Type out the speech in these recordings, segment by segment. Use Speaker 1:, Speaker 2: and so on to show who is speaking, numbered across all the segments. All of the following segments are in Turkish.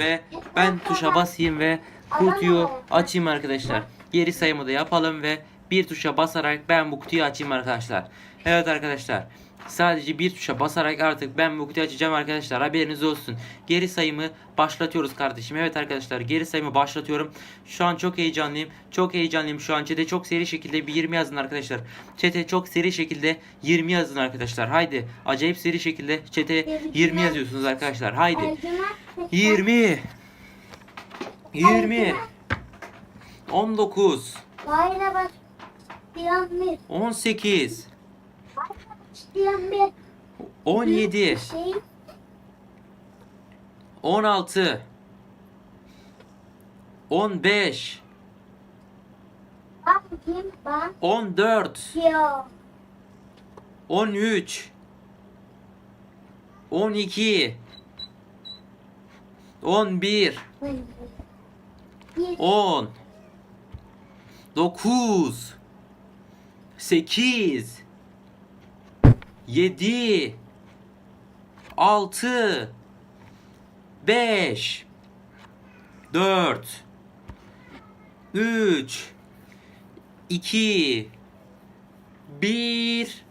Speaker 1: ve ben tuşa basayım ve kutuyu açayım arkadaşlar. Geri sayımı da yapalım ve bir tuşa basarak ben bu kutuyu açayım arkadaşlar. Evet arkadaşlar. Sadece bir tuşa basarak artık ben bu kutuyu açacağım arkadaşlar. Haberiniz olsun. Geri sayımı başlatıyoruz kardeşim. Evet arkadaşlar geri sayımı başlatıyorum. Şu an çok heyecanlıyım. Çok heyecanlıyım şu an. Çete çok seri şekilde bir 20 yazın arkadaşlar. Çete çok seri şekilde 20 yazın arkadaşlar. Haydi. Acayip seri şekilde çete 20 yazıyorsunuz arkadaşlar. Haydi.
Speaker 2: Ercüment
Speaker 1: 20 20 19
Speaker 2: Bayra başlayan bir.
Speaker 1: 18
Speaker 2: Başlayan bir.
Speaker 1: 17
Speaker 2: Bir şey.
Speaker 1: 16 15
Speaker 2: Bak kim bak.
Speaker 1: 14
Speaker 2: diyor.
Speaker 1: 13 12 11
Speaker 2: Bir.
Speaker 1: 10 9 8 7 6 5 4 3 2 1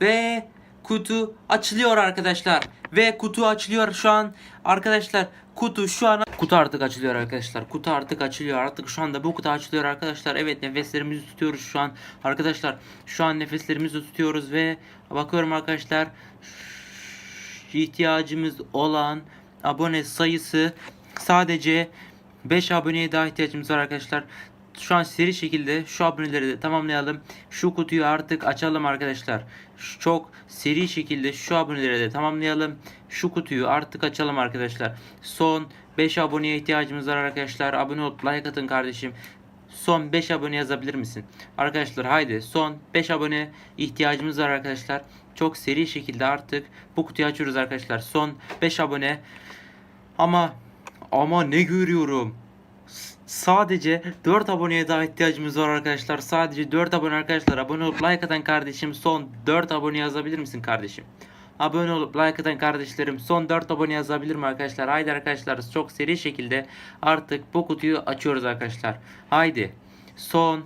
Speaker 1: ve kutu açılıyor arkadaşlar. Ve kutu açılıyor şu an. Arkadaşlar kutu şu an kutu artık açılıyor arkadaşlar. Kutu artık açılıyor. Artık şu anda bu kutu açılıyor arkadaşlar. Evet nefeslerimizi tutuyoruz şu an. Arkadaşlar şu an nefeslerimizi tutuyoruz ve bakıyorum arkadaşlar ihtiyacımız olan abone sayısı sadece 5 aboneye daha ihtiyacımız var arkadaşlar. Şu an seri şekilde şu aboneleri de tamamlayalım. Şu kutuyu artık açalım arkadaşlar. Çok seri şekilde şu aboneleri de tamamlayalım. Şu kutuyu artık açalım arkadaşlar. Son 5 aboneye ihtiyacımız var arkadaşlar. Abone olup like atın kardeşim. Son 5 abone yazabilir misin? Arkadaşlar haydi son 5 abone ihtiyacımız var arkadaşlar. Çok seri şekilde artık bu kutuyu açıyoruz arkadaşlar. Son 5 abone. Ama ama ne görüyorum? S- Sadece 4 aboneye daha ihtiyacımız var arkadaşlar. Sadece 4 abone arkadaşlar. Abone olup like atan kardeşim son 4 abone yazabilir misin kardeşim? Abone olup like atan kardeşlerim son 4 abone yazabilir mi arkadaşlar? Haydi arkadaşlar çok seri şekilde artık bu kutuyu açıyoruz arkadaşlar. Haydi. Son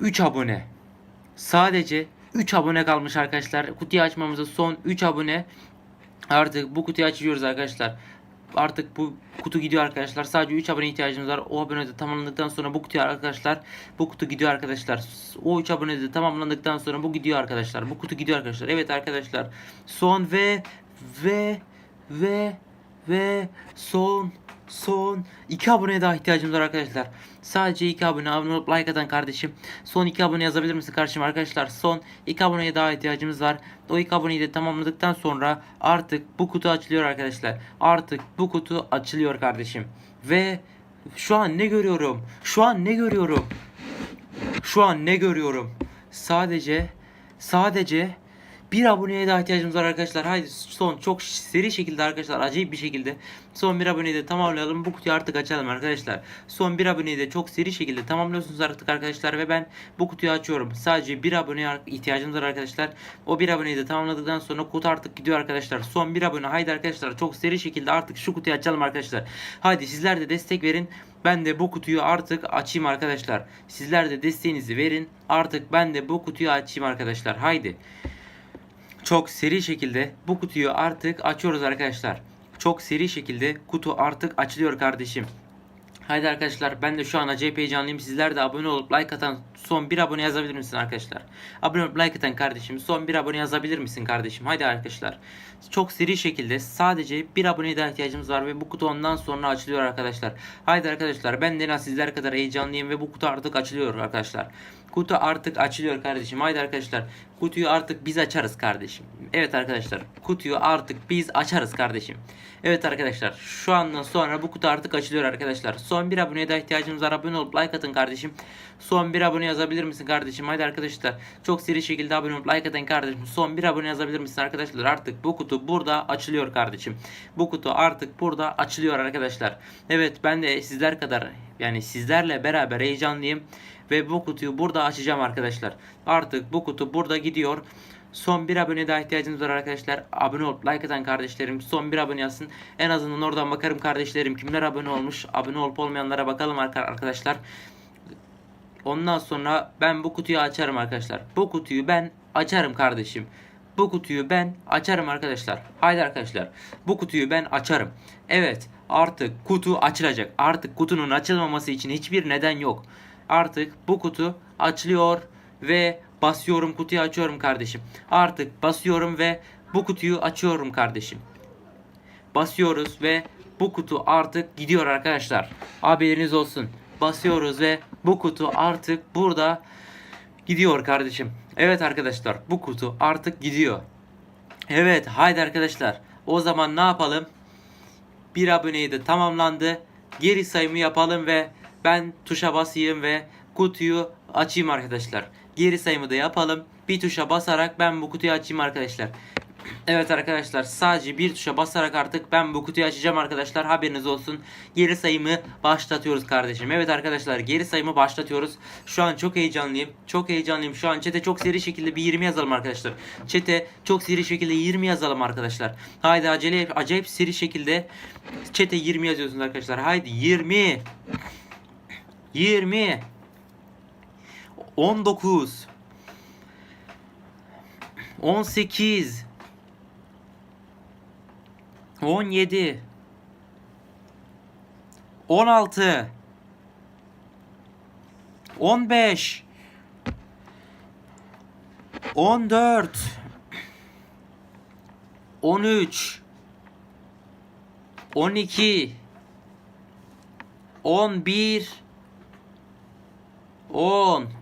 Speaker 1: 3 abone. Sadece 3 abone kalmış arkadaşlar. Kutuyu açmamıza son 3 abone. Artık bu kutuyu açıyoruz arkadaşlar. Artık bu kutu gidiyor arkadaşlar. Sadece 3 abone ihtiyacımız var. O abone de tamamlandıktan sonra bu kutuya arkadaşlar. Bu kutu gidiyor arkadaşlar. O 3 abone de tamamlandıktan sonra bu gidiyor arkadaşlar. Bu kutu gidiyor arkadaşlar. Evet arkadaşlar. Son ve ve ve ve son son 2 aboneye daha ihtiyacımız var arkadaşlar. Sadece 2 abone abone olup like atan kardeşim. Son 2 abone yazabilir misin kardeşim arkadaşlar? Son 2 aboneye daha ihtiyacımız var. O 2 aboneyi de tamamladıktan sonra artık bu kutu açılıyor arkadaşlar. Artık bu kutu açılıyor kardeşim. Ve şu an ne görüyorum? Şu an ne görüyorum? Şu an ne görüyorum? Sadece sadece bir aboneye daha ihtiyacımız var arkadaşlar. Haydi son çok seri şekilde arkadaşlar acayip bir şekilde son bir aboneyi de tamamlayalım. Bu kutuyu artık açalım arkadaşlar. Son bir aboneyi de çok seri şekilde tamamlıyorsunuz artık arkadaşlar ve ben bu kutuyu açıyorum. Sadece bir aboneye ihtiyacımız var arkadaşlar. O bir aboneyi de tamamladıktan sonra kutu artık gidiyor arkadaşlar. Son bir abone haydi arkadaşlar çok seri şekilde artık şu kutuyu açalım arkadaşlar. Haydi sizler de destek verin. Ben de bu kutuyu artık açayım arkadaşlar. Sizler de desteğinizi verin. Artık ben de bu kutuyu açayım arkadaşlar. Haydi. Çok seri şekilde bu kutuyu artık açıyoruz arkadaşlar. Çok seri şekilde kutu artık açılıyor kardeşim. Haydi arkadaşlar ben de şu an acayip heyecanlıyım. Sizler de abone olup like atan son bir abone yazabilir misin arkadaşlar? Abone olup like atan kardeşim son bir abone yazabilir misin kardeşim? Haydi arkadaşlar. Çok seri şekilde sadece bir aboneye daha ihtiyacımız var ve bu kutu ondan sonra açılıyor arkadaşlar. Haydi arkadaşlar ben de sizler kadar heyecanlıyım ve bu kutu artık açılıyor arkadaşlar. Kutu artık açılıyor kardeşim. Haydi arkadaşlar. Kutuyu artık biz açarız kardeşim. Evet arkadaşlar. Kutuyu artık biz açarız kardeşim. Evet arkadaşlar. Şu andan sonra bu kutu artık açılıyor arkadaşlar. Son bir aboneye daha ihtiyacımız var. Abone olup like atın kardeşim. Son bir abone yazabilir misin kardeşim? Haydi arkadaşlar. Çok seri şekilde abone olup like atın kardeşim. Son bir abone yazabilir misin arkadaşlar? Artık bu kutu burada açılıyor kardeşim. Bu kutu artık burada açılıyor arkadaşlar. Evet ben de sizler kadar yani sizlerle beraber heyecanlıyım ve bu kutuyu burada açacağım arkadaşlar. Artık bu kutu burada gidiyor. Son bir abone daha ihtiyacımız var arkadaşlar. Abone olup like atan kardeşlerim son bir abone yazsın. En azından oradan bakarım kardeşlerim kimler abone olmuş. Abone olup olmayanlara bakalım arka- arkadaşlar. Ondan sonra ben bu kutuyu açarım arkadaşlar. Bu kutuyu ben açarım kardeşim. Bu kutuyu ben açarım arkadaşlar. Haydi arkadaşlar. Bu kutuyu ben açarım. Evet artık kutu açılacak. Artık kutunun açılmaması için hiçbir neden yok. Artık bu kutu açılıyor ve basıyorum kutuyu açıyorum kardeşim. Artık basıyorum ve bu kutuyu açıyorum kardeşim. Basıyoruz ve bu kutu artık gidiyor arkadaşlar. Haberiniz olsun. Basıyoruz ve bu kutu artık burada gidiyor kardeşim. Evet arkadaşlar bu kutu artık gidiyor. Evet haydi arkadaşlar. O zaman ne yapalım? Bir aboneyi de tamamlandı. Geri sayımı yapalım ve ben tuşa basayım ve kutuyu açayım arkadaşlar. Geri sayımı da yapalım. Bir tuşa basarak ben bu kutuyu açayım arkadaşlar. Evet arkadaşlar sadece bir tuşa basarak artık ben bu kutuyu açacağım arkadaşlar haberiniz olsun. Geri sayımı başlatıyoruz kardeşim. Evet arkadaşlar geri sayımı başlatıyoruz. Şu an çok heyecanlıyım. Çok heyecanlıyım. Şu an çete çok seri şekilde bir 20 yazalım arkadaşlar. Çete çok seri şekilde 20 yazalım arkadaşlar. Haydi acele acayip seri şekilde çete 20 yazıyorsunuz arkadaşlar. Haydi 20 20 19 18 17 16 15 14 13 12 11 10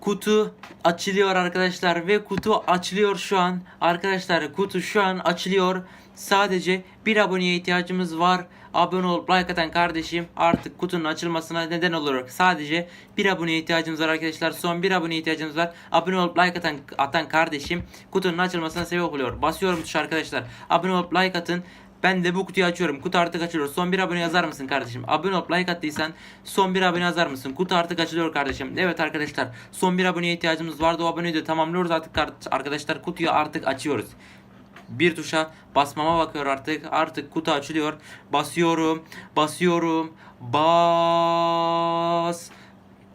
Speaker 1: kutu açılıyor arkadaşlar ve kutu açılıyor şu an. Arkadaşlar kutu şu an açılıyor. Sadece bir aboneye ihtiyacımız var. Abone olup like atan kardeşim artık kutunun açılmasına neden olur. Sadece bir aboneye ihtiyacımız var arkadaşlar. Son bir aboneye ihtiyacımız var. Abone olup like atan, atan kardeşim kutunun açılmasına sebep oluyor. Basıyorum tuşa arkadaşlar. Abone olup like atın. Ben de bu kutuyu açıyorum. Kutu artık açılıyor. Son bir abone yazar mısın kardeşim? Abone olup like attıysan son bir abone yazar mısın? Kutu artık açılıyor kardeşim. Evet arkadaşlar. Son bir aboneye ihtiyacımız vardı. O aboneyi de tamamlıyoruz artık arkadaşlar. Kutuyu artık açıyoruz. Bir tuşa basmama bakıyor artık. Artık kutu açılıyor. Basıyorum. Basıyorum. Bas.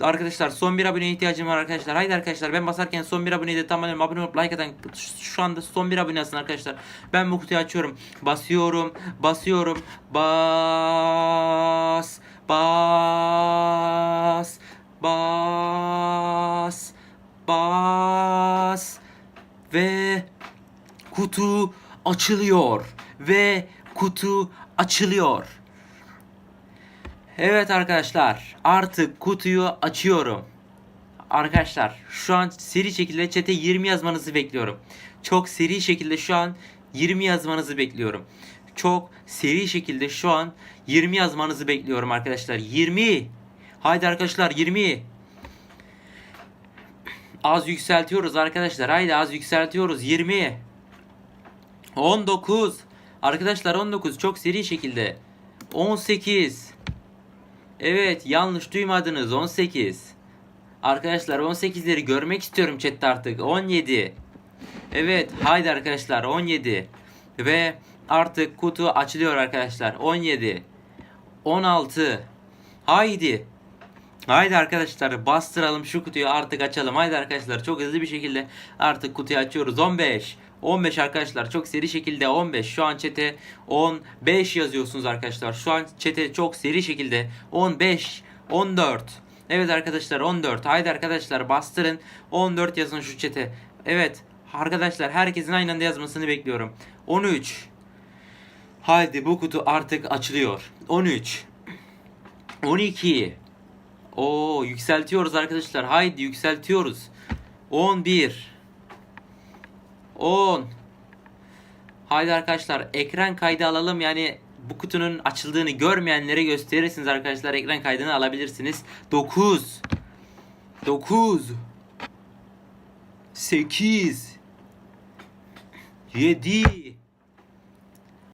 Speaker 1: Arkadaşlar son bir aboneye ihtiyacım var arkadaşlar. Haydi arkadaşlar ben basarken son bir aboneyi de tamamlayalım. Abone olup like atan şu anda son bir abone alsın arkadaşlar. Ben bu kutuyu açıyorum. Basıyorum. Basıyorum. Bas. Bas. Bas. Bas. Ve kutu açılıyor. Ve kutu açılıyor. Evet arkadaşlar artık kutuyu açıyorum. Arkadaşlar şu an seri şekilde çete 20 yazmanızı bekliyorum. Çok seri şekilde şu an 20 yazmanızı bekliyorum. Çok seri şekilde şu an 20 yazmanızı bekliyorum arkadaşlar. 20. Haydi arkadaşlar 20. Az yükseltiyoruz arkadaşlar. Haydi az yükseltiyoruz. 20. 19. Arkadaşlar 19 çok seri şekilde. 18. Evet yanlış duymadınız 18. Arkadaşlar 18'leri görmek istiyorum chatte artık. 17. Evet haydi arkadaşlar 17. Ve artık kutu açılıyor arkadaşlar. 17. 16. Haydi. Haydi arkadaşlar bastıralım şu kutuyu artık açalım. Haydi arkadaşlar çok hızlı bir şekilde artık kutuyu açıyoruz. 15. 15 arkadaşlar çok seri şekilde 15. Şu an çete 15 yazıyorsunuz arkadaşlar. Şu an çete çok seri şekilde 15, 14. Evet arkadaşlar 14. Haydi arkadaşlar bastırın. 14 yazın şu çete. Evet arkadaşlar herkesin aynı anda yazmasını bekliyorum. 13. Haydi bu kutu artık açılıyor. 13. 12. Oo yükseltiyoruz arkadaşlar. Haydi yükseltiyoruz. 11 10 Haydi arkadaşlar ekran kaydı alalım. Yani bu kutunun açıldığını görmeyenlere gösterirsiniz arkadaşlar. Ekran kaydını alabilirsiniz. 9 9 8 7